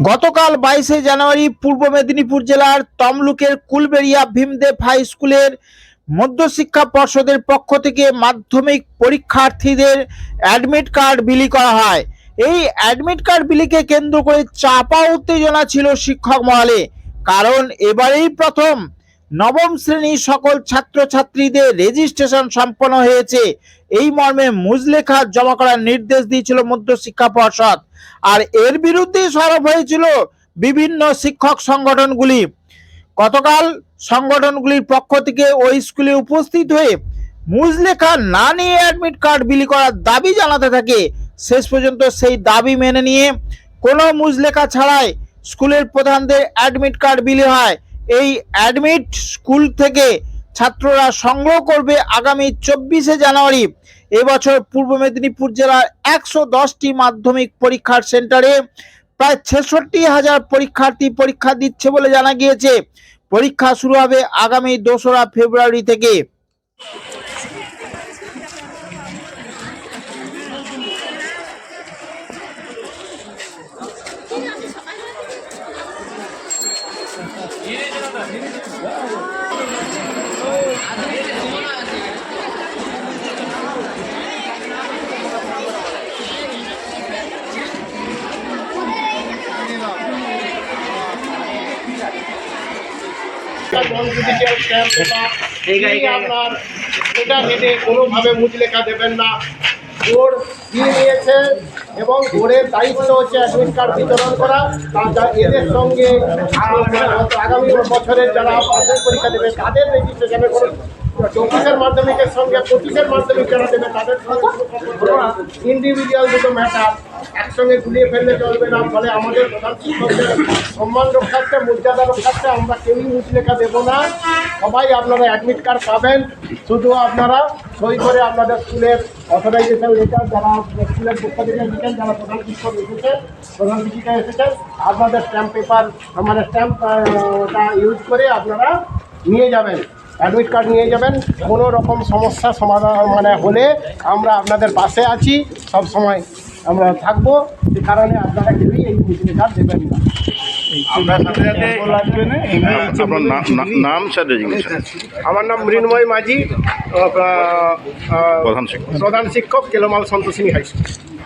গতকাল বাইশে জানুয়ারি পূর্ব মেদিনীপুর জেলার তমলুকের কুলবেড়িয়া ভীমদেব হাই স্কুলের মধ্যশিক্ষা পর্ষদের পক্ষ থেকে মাধ্যমিক পরীক্ষার্থীদের অ্যাডমিট কার্ড বিলি করা হয়। এই অ্যাডমিট কার্ড বিলিকে কেন্দ্র করে চাপা উত্তেজনা ছিল শিক্ষক মহলে। কারণ এবারেই প্রথম নবম শ্রেণির সকল ছাত্রছাত্রীদের রেজিস্ট্রেশন সম্পন্ন হয়েছে। এই মর্মে মুজলেখা জমা করার নির্দেশ দিয়েছিল মধ্যশিক্ষা পর্ষদ। আর এর বিরুদ্ধে সরব হয়েছিল বিভিন্ন শিক্ষক সংগঠনগুলি। গতকাল সংগঠনগুলির পক্ষ থেকে ওই স্কুলে উপস্থিত হয়ে মুজলেখা না নিয়ে অ্যাডমিট কার্ড বিলি করার দাবি জানাতে থাকে। শেষ পর্যন্ত সেই দাবি মেনে নিয়ে কোনো মুজলেখা ছাড়াই স্কুলের প্রধানদের অ্যাডমিট কার্ড বিলি হয়। এই অ্যাডমিট স্কুল থেকে ছাত্ররা সংগ্রহ করবে আগামী চব্বিশে জানুয়ারি। এবছর পূর্ব মেদিনীপুর জেলার একশো দশটি মাধ্যমিক পরীক্ষার সেন্টারে প্রায় ছেষট্টি হাজার পরীক্ষার্থী পরীক্ষা দিচ্ছে বলে জানা গিয়েছে। পরীক্ষা শুরু হবে আগামী দোসরা ফেব্রুয়ারি থেকে। তিনি আপনার এটা হেঁটে কোনোভাবে মুচলেখা দেবেন না। নিয়েছে এবং বোর্ডের দায়িত্ব হচ্ছে অ্যাডমিট কার্ড বিতরণ করা। আর এদের সঙ্গে আগামী বছরের যারা পরীক্ষা দেবে, তাদের রেজিস্ট্রেশনের চব্বিশের মাধ্যমিকের সঙ্গে পঁচিশের মাধ্যমিক যারা দেবে তাদের ইন্ডিভিজুয়াল দুটো ম্যাটার একসঙ্গে গুলিয়ে ফেললে চলবে না ফলে আমাদের প্রধান শিক্ষকদের সম্মান রক্ষার্থে মর্যাদা রক্ষার্থে আমরা কেউই মুচলেখা দেবো না। সবাই আপনারা অ্যাডমিট কার্ড পাবেন। শুধু আপনারা সই করে আপনাদের স্কুলের অথরাইজেশন লেটার যারা স্কুলের পক্ষ থেকে এসেছেন যারা প্রধান শিক্ষক এসেছেন প্রধান শিক্ষিকা এসেছেন আপনাদের স্ট্যাম্প পেপার মানে স্ট্যাম্পটা ইউজ করে আপনারা নিয়ে যাবেন। অ্যাডমিট কার্ড নিয়ে যাবেন। কোনো রকম সমস্যা সমাধান মানে হলে আমরা আপনাদের পাশে আছি। সব সময় আমরা থাকব। সে কারণে আপনারা কেউই এই মুসলিম কার্ড দেবেন না। আপনার নাম- আমার নাম মৃন্ময় মাঝি প্রধান শিক্ষক। প্রধান শিক্ষক কেলোমাল সন্তোষিনী হাই স্কুল।